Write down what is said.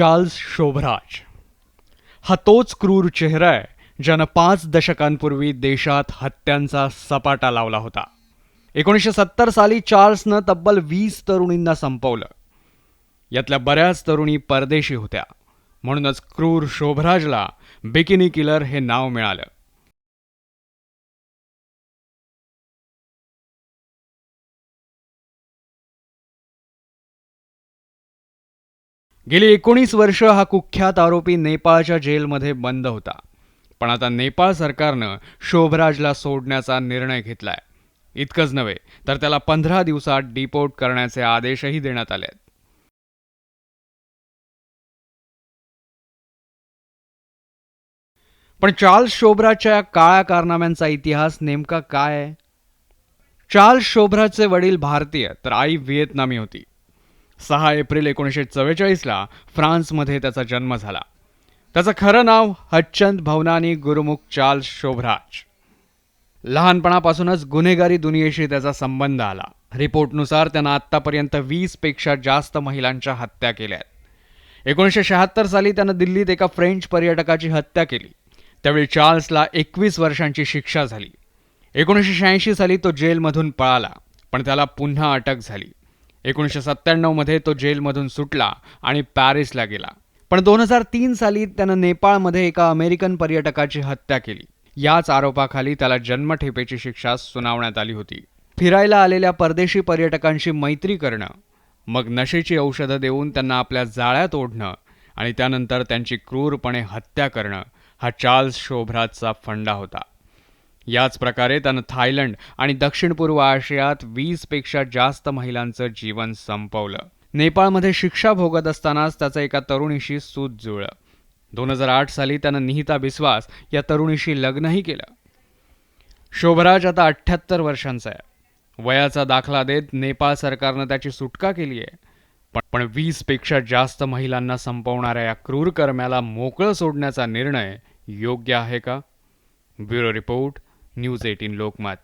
Charles Sobhraj. हा तोच क्रूर चेहरा आहे ज्यानं पाच दशकांपूर्वी देशात हत्यांचा सपाटा लावला होता. एकोणीसशे सत्तर साली चार्ल्सनं तब्बल वीस तरुणींना संपवलं. यातल्या बऱ्याच तरुणी परदेशी होत्या. म्हणूनच क्रूर शोभराजला बिकिनी किलर हे नाव मिळालं. गेली एकोणीस वर्ष हा कुख्यात आरोपी नेपाळच्या जेलमध्ये बंद होता. पण आता नेपाळ सरकारनं शोभराजला सोडण्याचा निर्णय घेतलाय. इतकंच नव्हे तर त्याला पंधरा दिवसात डिपोर्ट करण्याचे आदेशही देण्यात आले आहेत पण चार्ल्स शोभराजच्या या काळ्या कारनाम्यांचा इतिहास नेमका काय आहे? चार्ल्स शोभराजचे वडील भारतीय तर आई व्हिएतनामी होती. सहा एप्रिल एकोणीसशे चव्वेचाळीसला फ्रान्समध्ये त्याचा जन्म झाला. त्याचं खरं नाव हच्चंद भवनानी गुरुमुख चार्ल्स शोभराज. लहानपणापासूनच गुन्हेगारी दुनियेशी त्याचा संबंध आला. रिपोर्टनुसार त्यानं आत्तापर्यंत वीसपेक्षा जास्त महिलांच्या हत्या केल्या. आहेत एकोणीसशे शहात्तर साली त्यानं दिल्लीत एका फ्रेंच पर्यटकाची हत्या केली. त्यावेळी चार्ल्सला एकवीस वर्षांची शिक्षा झाली. एकोणीसशे शहाऐंशी साली तो जेलमधून पळाला पण त्याला पुन्हा अटक झाली. एकोणीसशे सत्त्याण्णवमध्ये तो जेलमधून सुटला आणि पॅरिसला गेला. पण दोन हजार तीन साली त्यानं नेपाळमध्ये एका अमेरिकन पर्यटकाची हत्या केली. याच आरोपाखाली त्याला जन्मठेपेची शिक्षा सुनावण्यात आली होती. फिरायला आलेल्या परदेशी पर्यटकांशी मैत्री करणं मग नशेची औषधं देऊन त्यांना आपल्या जाळ्यात ओढणं आणि त्यानंतर त्यांची क्रूरपणे हत्या करणं हा चार्ल्स शोभराजचा फंडा होता. याच प्रकारे त्यानं थायलंड आणि दक्षिण पूर्व आशियात वीसपेक्षा जास्त महिलांचं जीवन संपवलं. नेपाळमध्ये शिक्षा भोगत असतानाच त्याचं एका तरुणीशी सूत जुळलं. दोन हजार आठ साली त्यानं निहिता बिस्वास या तरुणीशी लग्नही केलं. शोभराज आता अठ्ठ्याहत्तर वर्षांचा आहे. वयाचा दाखला देत नेपाळ सरकारनं त्याची सुटका केली आहे. पण पण वीसपेक्षा जास्त महिलांना संपवणाऱ्या या क्रूर कर्म्याला मोकळं सोडण्याचा निर्णय योग्य आहे का? Bureau report news eighteen Lokmat